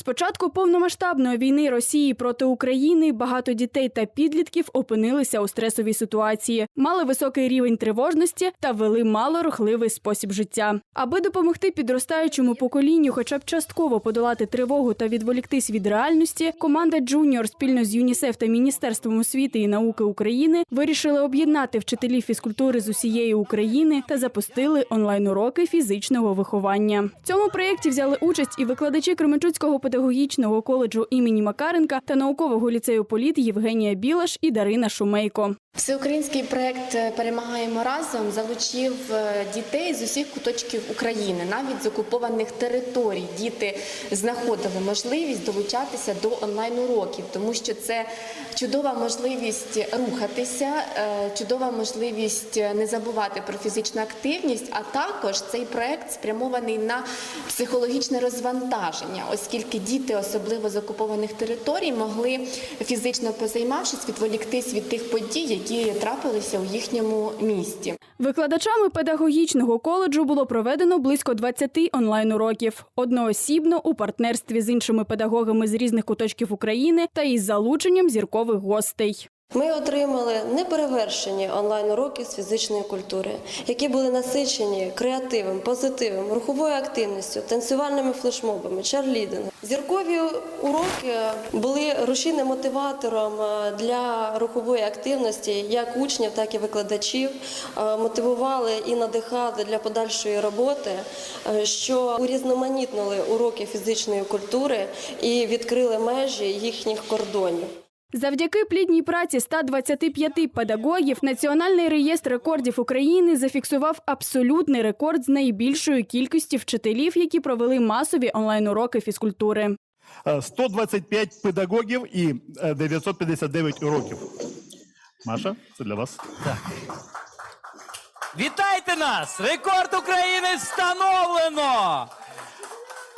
З початку повномасштабної війни Росії проти України багато дітей та підлітків опинилися у стресовій ситуації, мали високий рівень тривожності та вели малорухливий спосіб життя. Аби допомогти підростаючому поколінню, хоча б частково подолати тривогу та відволіктись від реальності, команда Джуніор спільно з ЮНІСЕФ та Міністерством освіти і науки України вирішили об'єднати вчителів фізкультури з усієї України та запустили онлайн-уроки фізичного виховання. В цьому проєкті взяли участь і викладачі Кременчуцького педагогічного коледжу імені Макаренка та наукового ліцею політ Євгенія Білаш і Дарина Шумейко. Всеукраїнський проект е, Перемагаємо разом залучив е, дітей з усіх куточків України, навіть з окупованих територій. Діти знаходили можливість долучатися до онлайн-уроків, тому що це чудова можливість рухатися, е, чудова можливість не забувати про фізичну активність. А також цей проект спрямований на психологічне розвантаження, оскільки діти, особливо з окупованих територій, могли фізично позаймавшись, відволіктись від тих подій, які трапилися у їхньому місті. Викладачами педагогічного коледжу було проведено близько 20 онлайн-уроків одноосібно у партнерстві з іншими педагогами з різних куточків України та із залученням зіркових гостей. Ми отримали неперевершені онлайн-уроки з фізичної культури, які були насичені креативом, позитивом, руховою активністю, танцювальними флешмобами, чарлідингом. Зіркові уроки були рушійним мотиватором е, для рухової активності як учнів, так і викладачів. Е, Мотивували і надихали для подальшої роботи, е, що урізноманітнили уроки фізичної культури і відкрили межі їхніх кордонів. Завдяки плідній праці 125 педагогів Національний реєстр рекордів України зафіксував абсолютний рекорд з найбільшою кількістю вчителів, які провели масові онлайн-уроки фізкультури. Е, 125 педагогів і е, 959 уроків. Маша, це для вас. Вітайте нас! Рекорд України встановлено!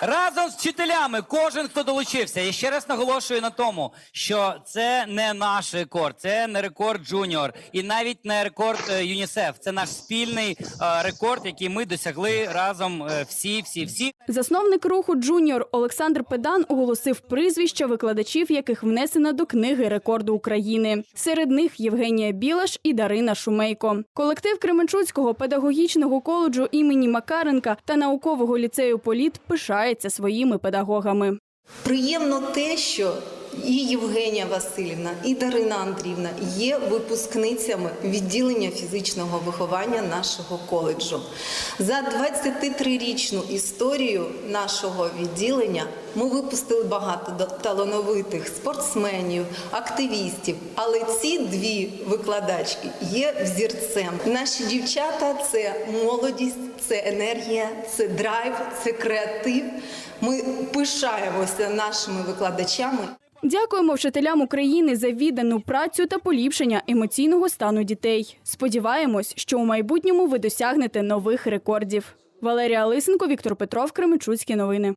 Разом з вчителями, кожен, хто долучився. Я ще раз наголошую на тому, що це не наш рекорд, це не рекорд Джуніор і навіть не рекорд е, ЮНІСЕФ. Це наш спільний е, рекорд, який ми досягли разом е, всі, всі, всі. Засновник руху Джуніор Олександр Педан оголосив прізвища викладачів, яких внесено до книги рекорду України. Серед них Євгенія Білаш і Дарина Шумейко. Колектив Кременчуцького педагогічного коледжу імені Макаренка та наукового ліцею Політ пишається своїми педагогами. Приємно те, що і Євгенія Васильівна, і Дарина Андрівна є випускницями відділення фізичного виховання нашого коледжу. За 23-річну історію нашого відділення ми випустили багато талановитих спортсменів, активістів. Але ці дві викладачки є взірцем. Наші дівчата це молодість, це енергія, це драйв, це креатив. Ми пишаємося нашими викладачами. Дякуємо вчителям України за віддану працю та поліпшення емоційного стану дітей. Сподіваємось, що у майбутньому ви досягнете нових рекордів. Валерія Лисенко, Віктор Петров, Кременчуцькі новини.